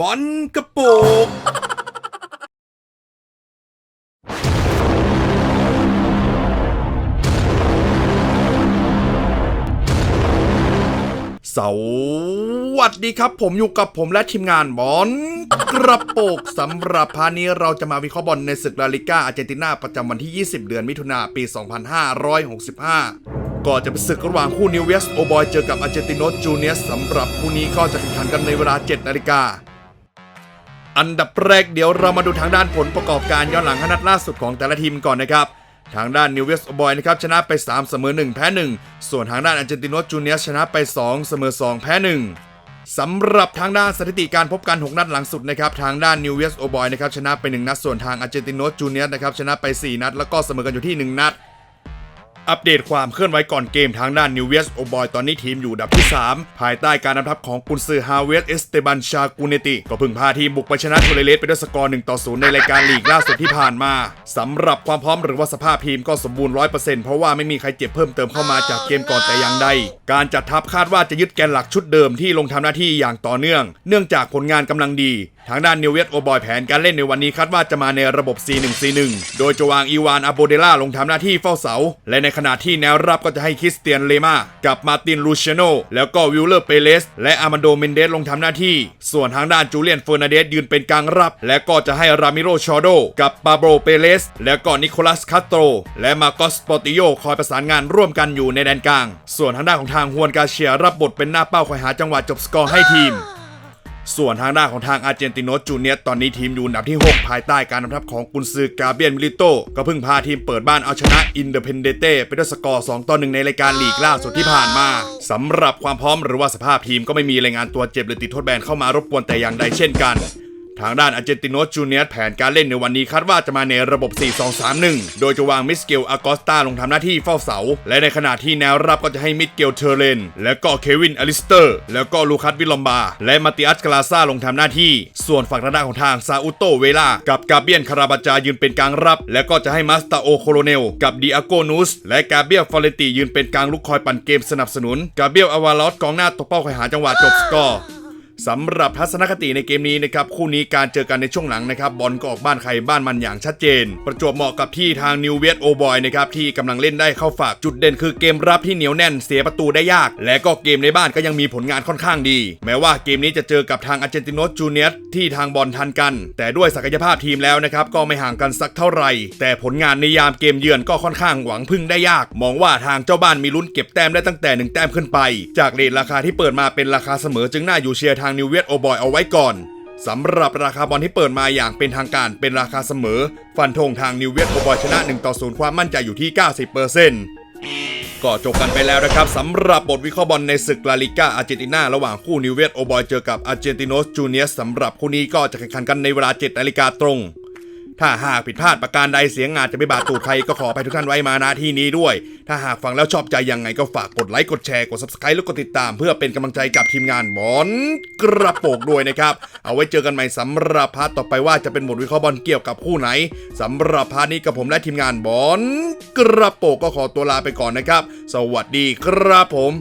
บอลกระโปกสวัสดีครับ ผมอยู่กับผมและทีมงานบอลกระโปกสำหรับพานี้เราจะมาวิเคราะห์บอลในศึกลาลิก้าอาร์เจนตินาประจำวันที่ 20 เดือนมิถุนาปี 2565 ก็จะเป็นศึกระหว่างคู่นิวเวสโอบอยเจอกับอาร์เจนติโนจูเนียสสำหรับคู่นี้ก็จะแข่งขันกันในเวลา 7 นาฬิกา อันดับแรกเดี๋ยวเรามาดูทางด้านผลประกอบการย้อนหลังห้านัดล่าสุดของแต่ละทีมก่อนนะครับ ทางด้านนิวเวสบอยนะครับชนะไป 3 เสมอ 1 แพ้ 1 ส่วนทางด้านอาร์เจนติโนจูเนียชนะไป 2 เสมอ 2 แพ้ 1สำหรับทางด้านสถิติการพบกัน 6 นัดหลังสุดนะครับทางด้านนิวเวสโอบอยนะครับชนะไป 1 นัดส่วนทางอาร์เจนตินโนจูเนียนะครับชนะไป 4 นัด แล้วก็เสมอกันอยู่ที่ 1 นัด อัปเดตความเคลื่อนไหวก่อนเกมทางด้านนิวเวสโอบอยตอนนี้ทีมอยู่ดับที่ 3 ภายใต้การนำทัพของกุนซือฮาเวสเอสเตบันชากูเนติ ก็เพึ่งพาทีมบุกไปชนะโทเลเลสไปด้วยสกอร์1ต่อ0ในรายการลีกล่าสุดที่ผ่านมาสำหรับความพร้อมหรือว่าสภาพทีมก็สมบูรณ์100%เพราะว่าไม่มีใครเจ็บเพิ่มเติมเข้ามาจากเกมก่อนแต่อย่างใด การจัดทัพคาดว่าจะยึดแกนหลักชุดเดิมที่ลงทำหน้าที่อย่างต่อเนื่อง เนื่องจากผลงานกำลังดีทางด้านนิวเวสโอบอยแผนการเล่นในวันนี้คาดว่าจะมาในระบบ 4-1-4-1 โดยจะวางอีวานอาโบเดล่าลงทำหน้าที่เฝ้าเสา และในขณะที่แนวรับก็จะให้คริสเตียนเลมากับมาตินลูเชโนแล้วก็วิลเลอร์เปเลส และอามันโดเมนเดสลงทำหน้าที่ ส่วนทางด้านจูเลียนเฟอร์นาเดสยืนเป็นกลางรับ และก็จะให้รามิโรชอโดกับปาโบเปเลส แล้วก็นิโคลัสคาโตรและมาโกสปอติโยคอยประสานงานร่วมกันอยู่ในแดนกลาง ส่วนทางด้านของทางฮวนกาเชียรับบทเป็นหน้าเป้าคอยหาจังหวะจบสกอร์ให้ทีม ส่วนทางด้านของทางอาร์เจนติโนจูเนียตอนนี้ทีมอยู่อันดับที่ 6 ภายใต้การนำทัพของกุนซือกาเบียนมิลิโต ก็เพิ่งพาทีมเปิดบ้านเอาชนะอินเดเพนเดเต้ไปด้วยสกอร์ 2 ต่อ 1 ในรายการลีกล่าสุดที่ผ่านมาสำหรับความพร้อมหรือว่าสภาพทีมก็ไม่มีรายงานตัวเจ็บหรือติดโทษแบนเข้ามารบกวนแต่อย่างใดเช่นกัน ทางด้านอาร์เจนติโนจูเนียสแผนการเล่นในวันนี้คาดว่าจะมาในระบบ 4-2-3-1 โดยจะวางมิสเกลอากอสตาลงทำหน้าที่เฝ้าเสา และในขณะที่แนวรับก็จะให้มิสเกลเทอร์เลน และก็เควินอลิสเตอร์ แล้วก็ลูคัสวิลลอมบา และมาติอัสกาลาซาลงทำหน้าที่ ส่วนฝั่งด้านของทางซาอุโตเวลา กับกาเบียนคาราบาจายืนเป็นกลางรับ และก็จะให้มาสตาโอโคโลเนล กับดิอาโกนูส และกาเบียฟอเรติยืนเป็นกลางลุกคอยปั่นเกมสนับสนุน กาเบียลอาวาลอสกองหน้าตกเป้าคอยหาจังหวะจบสกอร์ สำหรับทัศนคติในเกมนี้นะครับคู่นี้การเจอกันในช่วงหลังนะครับบอลก็ออกบ้านใครบ้านมันอย่างชัดเจน ประจวบเหมาะกับที่ทางนิวเวียสโอบอยนะครับที่กำลังเล่นได้เข้าฝากจุดเด่นคือเกมรับที่เหนียวแน่นเสียประตูได้ยาก และก็เกมในบ้านก็ยังมีผลงานค่อนข้างดี แม้ว่าเกมนี้จะเจอกับทางอาร์เจนติโนจูเนียสที่ทางบอลทันกัน แต่ด้วยศักยภาพทีมแล้วนะครับก็ไม่ห่างกันสักเท่าไหร่ แต่ผลงานในยามเกมเยือนก็ค่อนข้างหวังพึ่งได้ยาก มองว่าทางเจ้าบ้านมีลุ้นเก็บแต้มได้ตั้งแต่หนึ่งแต้มขึ้นไป จากเรทราคาที่เปิดมาเป็นราคาเสมอจึงน่าอยู่เชียร์ทางนิวเวตโอบอยเอาไว้ก่อนสำหรับราคาบอลที่เปิดมาอย่างเป็นทางการเป็นราคาเสมอ ฟันธงทางนิวเวตโอบอยชนะ1ต่อ0ความมั่นใจอยู่ที่ 90%ก็จบกันไปแล้วนะครับสำหรับบทวิเคราะห์บอลในศึกลาลิก้าอาร์เจนตินาระหว่างคู่นิวเวตโอบอยเจอกับอาร์เจนติโนสจูเนียสสำหรับคู่นี้ก็จะแข่งขันกันในเวลา7นาฬิกาตรง ถ้าหากผิดพลาดประการใดเสียงอาจจะไม่บาดตูดใครก็ขอไปทุกท่านไว้มาณที่นี้ด้วย ถ้าหากฟังแล้วชอบใจยังไงก็ฝากกดไลค์กดแชร์กด subscribe แล้วกดติดตาม เพื่อเป็นกำลังใจกับทีมงานบอลกระโปกด้วยนะครับ เอาไว้เจอกันใหม่สำหรับพาร์ทต่อไปว่าจะเป็นบทวิเคราะห์บอลเกี่ยวกับคู่ไหนสำหรับพาร์ทนี้กับผมและทีมงานบอลกระโปกก็ขอตัวลาไปก่อนนะครับ สวัสดีครับผม